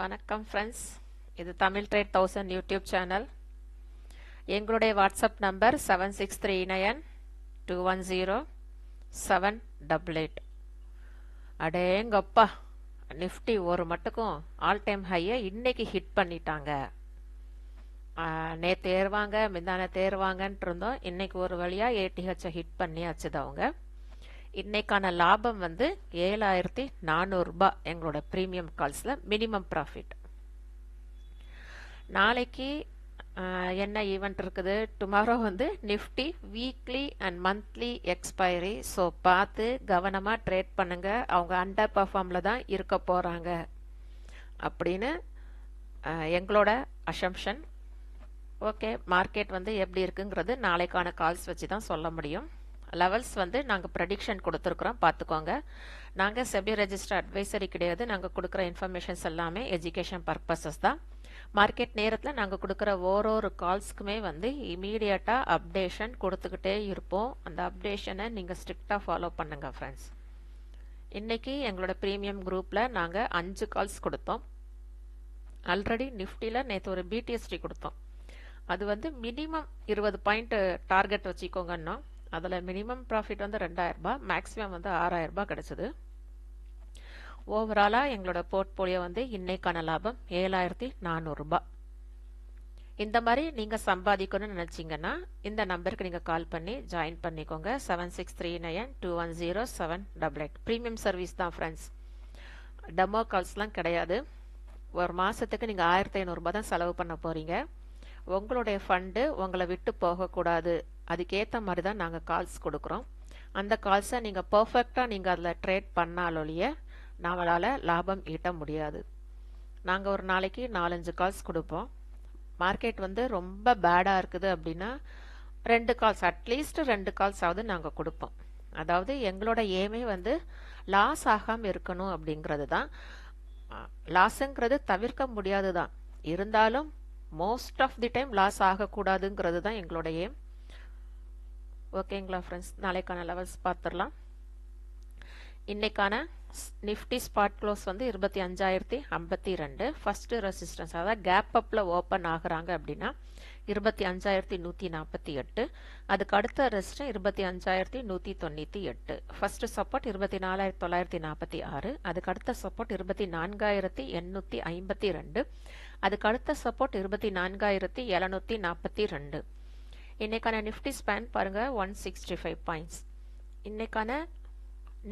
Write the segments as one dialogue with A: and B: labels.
A: வணக்கம் ஃப்ரெண்ட்ஸ் இது Tamil trade thousand YouTube channel. எங்களுடைய WhatsApp number seven six three nine two one zero seven double eight. அடேங்கப்பா Nifty ஒரு மட்டுக்கும் all time ஹையை இன்னைக்கு ஹிட் பண்ணிட்டாங்க. நேற்று ஏறுவாங்க மிந்தான தேர்வாங்கன்ட்டு இருந்தோம். இன்னைக்கு ஒரு வழியாக ஏடிஹெச்சை ஹிட் பண்ணியாச்சுது அவங்க. இன்னைக்கான லாபம் வந்து ஏழாயிரத்தி நானூறுரூபா எங்களோட ப்ரீமியம் கால்ஸில் மினிமம் ப்ராஃபிட் நாளைக்கு என்ன ஈவெண்ட் இருக்குது? டுமாரோ வந்து Nifty weekly and monthly expiry so பார்த்து கவனமாக ட்ரேட் பண்ணுங்கள் அவங்க அண்டர் பர்ஃபார்மில் தான் இருக்க போகிறாங்க அப்படின்னு எங்களோட அசம்ஷன் ஓகே மார்க்கெட் வந்து எப்படி இருக்குங்கிறது நாளைக்கான கால்ஸ் வச்சு தான் சொல்ல முடியும். லெவல்ஸ் வந்து நாங்கள் ப்ரெடிக்ஷன் கொடுத்துருக்குறோம். பார்த்துக்கோங்க. நாங்கள் செபி ரெஜிஸ்டர் அட்வைசரி கிடையாது. நாங்கள் கொடுக்குற இன்ஃபர்மேஷன்ஸ் எல்லாமே எஜுகேஷன் பர்பஸஸ் தான். மார்க்கெட் நேரத்தில் நாங்கள் கொடுக்குற ஒரு ஒரு கால்ஸ்க்குமே வந்து இமீடியட்டாக அப்டேஷன் கொடுத்துக்கிட்டே இருப்போம். அந்த அப்டேஷனை நீங்கள் ஸ்ட்ரிக்டாக ஃபாலோ பண்ணுங்க ஃப்ரெண்ட்ஸ் இன்னைக்கு எங்களோட ப்ரீமியம் குரூப்பில் நாங்கள் அஞ்சு கால்ஸ் கொடுத்தோம். ஆல்ரெடி நிஃப்டியில் நேற்று ஒரு பிடிஎஸ்டி கொடுத்தோம். அது வந்து மினிமம் இருபது பாயிண்ட் டார்கெட் வச்சுக்கோங்கன்னா அதில் மினிமம் ப்ராஃபிட் வந்து ரெண்டாயிரரூபா மேக்ஸிமம் வந்து ஆறாயிரரூபா கிடச்சிது. ஓவராலாக எங்களோட போர்ட்போலியோ வந்து இன்னைக்கான லாபம் ஏழாயிரத்தி நானூறுரூபா இந்த மாதிரி நீங்கள் சம்பாதிக்கணும்னு நினச்சிங்கன்னா இந்த நம்பருக்கு நீங்கள் கால் பண்ணி ஜாயின் பண்ணிக்கோங்க. Seven six three nine two one zero seven double eight premium service தான் ஃப்ரெண்ட்ஸ் டெமோ கால்ஸ்லாம் கிடையாது. ஒரு மாதத்துக்கு நீங்கள் ஆயிரத்தி ஐநூறுரூபா தான் செலவு பண்ண போகிறீங்க உங்களுடைய ஃபண்டு உங்களை விட்டு போகக்கூடாது. அதுக்கேற்ற மாதிரி தான் நாங்கள் கால்ஸ் கொடுக்குறோம். அந்த கால்ஸை நீங்கள் பர்ஃபெக்டாக நீங்கள் அதில் ட்ரேட் பண்ணாலொழிய நம்மளால் லாபம் ஈட்ட முடியாது. நாங்கள் ஒரு நாளைக்கு நாலஞ்சு கால்ஸ் கொடுப்போம். மார்க்கெட் வந்து ரொம்ப பேடாக இருக்குது அப்படின்னா ரெண்டு கால்ஸ் அட்லீஸ்ட் ரெண்டு கால்ஸாவது நாங்கள் கொடுப்போம். அதாவது எங்களோட ஏமே வந்து லாஸ் ஆகாமல் இருக்கணும் அப்படிங்கிறது தான். லாஸுங்கிறது தவிர்க்க முடியாது தான் இருந்தாலும் most of the time loss ஆகக்கூடாதுங்கிறது தான் எங்களோட ஏம் ஓகேங்களா ஃப்ரெண்ட்ஸ் நாளைக்கான லெவல்ஸ் பார்த்துடலாம் இன்னைக்கான நிஃப்டி ஸ்பாட் க்ளோஸ் வந்து இருபத்தி அஞ்சாயிரத்தி ஐம்பத்தி ரெண்டு ஃபர்ஸ்ட் ரெசிஸ்டன்ஸ் அதாவது கேப் அப்பில் ஓப்பன் ஆகுறாங்க அப்படின்னா இருபத்தி அஞ்சாயிரத்தி நூற்றி நாற்பத்தி எட்டு. அதுக்கு அடுத்த ரெசிஸ்டன் இருபத்தி அஞ்சாயிரத்தி நூற்றி தொண்ணூற்றி எட்டு. ஃபர்ஸ்ட் சப்போர்ட் இருபத்தி நாலாயிரத்தி தொள்ளாயிரத்தி நாற்பத்தி ஆறு. அதுக்கு அடுத்த சப்போர்ட் இருபத்தி நான்காயிரத்தி எண்ணூற்றி ஐம்பத்தி ரெண்டு. அதுக்கு அடுத்த சப்போர்ட் இருபத்தி நான்காயிரத்தி எழுநூற்றி நாற்பத்தி ரெண்டு. இன்றைக்கான நிஃப்டி ஸ்பேன் பாருங்கள் ஒன் சிக்ஸ்டி ஃபைவ் பாயிண்ட்ஸ் இன்றைக்கான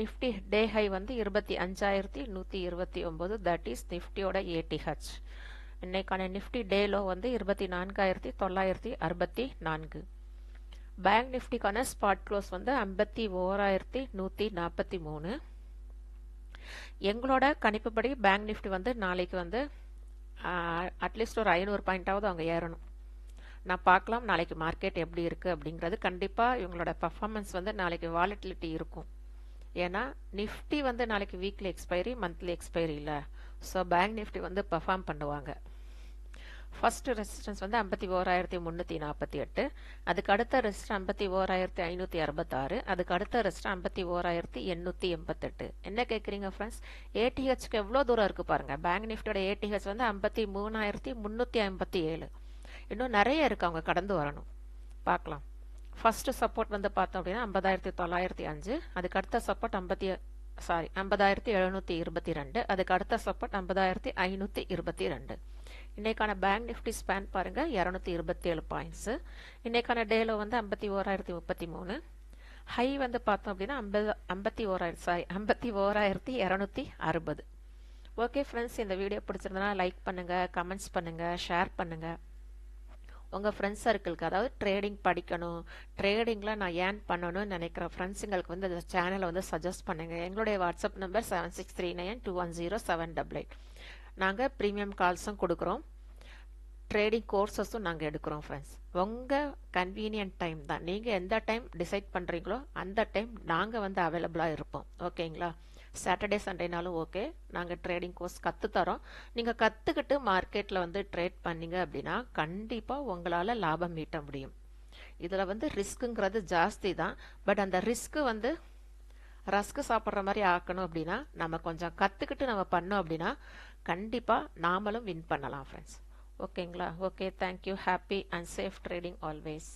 A: நிஃப்டி டே ஹை வந்து இருபத்தி அஞ்சாயிரத்தி நூற்றி இருபத்தி ஒம்பது தட் இஸ் நிஃப்டியோட ஏடிஹெச் இன்றைக்கான நிஃப்டி டே லோ வந்து இருபத்தி நான்காயிரத்தி தொள்ளாயிரத்தி அறுபத்தி நான்கு. பேங்க் நிஃப்டிக்கான ஸ்பாட் க்ளோஸ் வந்து ஐம்பத்தி ஓராயிரத்தி நூற்றி நாற்பத்தி மூணு. எங்களோட கணிப்புப்படி பேங்க் நிஃப்டி வந்து நாளைக்கு வந்து அட்லீஸ்ட் ஒரு ஐநூறு பாயிண்டாவது அவங்க ஏறணும். நான் பார்க்கலாம் நாளைக்கு மார்க்கெட் எப்படி இருக்குது அப்படிங்கிறது. கண்டிப்பாக இவங்களோட பர்ஃபார்மன்ஸ் வந்து நாளைக்கு வாலட்டிலிட்டி இருக்கும். ஏன்னா நிஃப்டி வந்து நாளைக்கு வீக்லி எக்ஸ்பைரி மந்த்லி எக்ஸ்பைரி இல்லை. ஸோ பேங்க் நிஃப்டி வந்து பர்ஃபார்ம் பண்ணுவாங்க. ஃபர்ஸ்ட் ரெசிஸ்டன்ஸ் வந்து ஐம்பத்தி ஓராயிரத்தி முந்நூற்றி நாற்பத்தி எட்டு. அதுக்கு அடுத்த ரெசிஸ்டன் ஐம்பத்தி ஓராயிரத்தி ஐநூற்றி அறுபத்தாறு. அதுக்கு அடுத்த ரெசிஸ்டன் ஐம்பத்தி ஓராயிரத்தி எண்ணூற்றி எண்பத்தெட்டு. என்ன கேட்குறீங்க ஃப்ரெண்ட்ஸ் ஏடிஹெச்க்கு எவ்வளோ தூரம் இருக்குது பாருங்கள் பேங்க் நிஃப்டியோட ஏடிஹெச் வந்து ஐம்பத்தி மூணாயிரத்தி முந்நூற்றி ஐம்பத்தி ஏழு. இன்னும் நிறைய இருக்குது அவங்க கடந்து வரணும். பார்க்கலாம். ஃபஸ்ட்டு சப்போர்ட் வந்து பார்த்தோம் அப்படின்னா ஐம்பதாயிரத்தி தொள்ளாயிரத்தி அஞ்சு அதுக்கு அடுத்த சப்போர்ட் ஐம்பத்தி சாரி ஐம்பதாயிரத்தி எழுநூற்றி இருபத்தி ரெண்டு அதுக்கு அடுத்த சப்போர்ட் ஐம்பதாயிரத்தி ஐநூற்றி இருபத்தி ரெண்டு. இன்றைக்கான பேங்க் நிஃப்டி ஸ்பேன் பாருங்கள் இரநூத்தி இருபத்தி ஏழு பாயிண்ட்ஸு இன்றைக்கான டேலோ வந்து ஐம்பத்தி ஓராயிரத்தி முப்பத்தி மூணு. ஹை வந்து பார்த்தோம் அப்படின்னா ஐம்பது ஐம்பத்தி ஓராயிரம் சாரி ஐம்பத்தி ஓராயிரத்தி இரநூத்தி அறுபது. ஓகே ஃப்ரெண்ட்ஸ் இந்த வீடியோ பிடிச்சிருந்தனா லைக் பண்ணுங்கள் கமெண்ட்ஸ் பண்ணுங்கள் ஷேர் பண்ணுங்கள் உங்கள் ஃப்ரெண்ட்ஸ் சர்க்கிளுக்கு அதாவது ட்ரேடிங் படிக்கணும் ட்ரேடிங்கில் நான் ஏன் பண்ணணும்னு நினைக்கிற ஃப்ரெண்ட்ஸுங்களுக்கு வந்து இந்த சேனலை வந்து சஜஸ்ட் பண்ணுங்கள் எங்களுடைய WhatsApp number seven six three nine two one zero seven double eight நாங்கள் ப்ரீமியம் கால்ஸும் கொடுக்குறோம். ட்ரேடிங் கோர்சஸும் நாங்கள் எடுக்கிறோம் ஃப்ரெண்ட்ஸ் உங்கள் கன்வீனியன்ட் டைம் தான். நீங்கள் எந்த டைம் டிசைட் பண்ணுறீங்களோ அந்த டைம் நாங்கள் வந்து அவைலபிளாக இருப்போம். ஓகேங்களா சாட்டர்டே சண்டேனாலும் ஓகே நாங்கள் ட்ரேடிங் கோர்ஸ் கற்றுத்தரோம் நீங்கள் கற்றுக்கிட்டு மார்க்கெட்டில் வந்து ட்ரேட் பண்ணீங்க அப்படின்னா கண்டிப்பாக உங்களால் லாபம் ஈட்ட முடியும். இதில் வந்து ரிஸ்க்குங்கிறது ஜாஸ்தி தான். பட் அந்த ரிஸ்க்கு வந்து ரஸ்க்கு சாப்பிட்ற மாதிரி ஆக்கணும் அப்படின்னா நம்ம கொஞ்சம் கற்றுக்கிட்டு நம்ம பண்ணோம் அப்படின்னா கண்டிப்பாக நாமளும் வின் பண்ணலாம் ஃப்ரெண்ட்ஸ் ஓகேங்களா okay thank you happy and safe trading always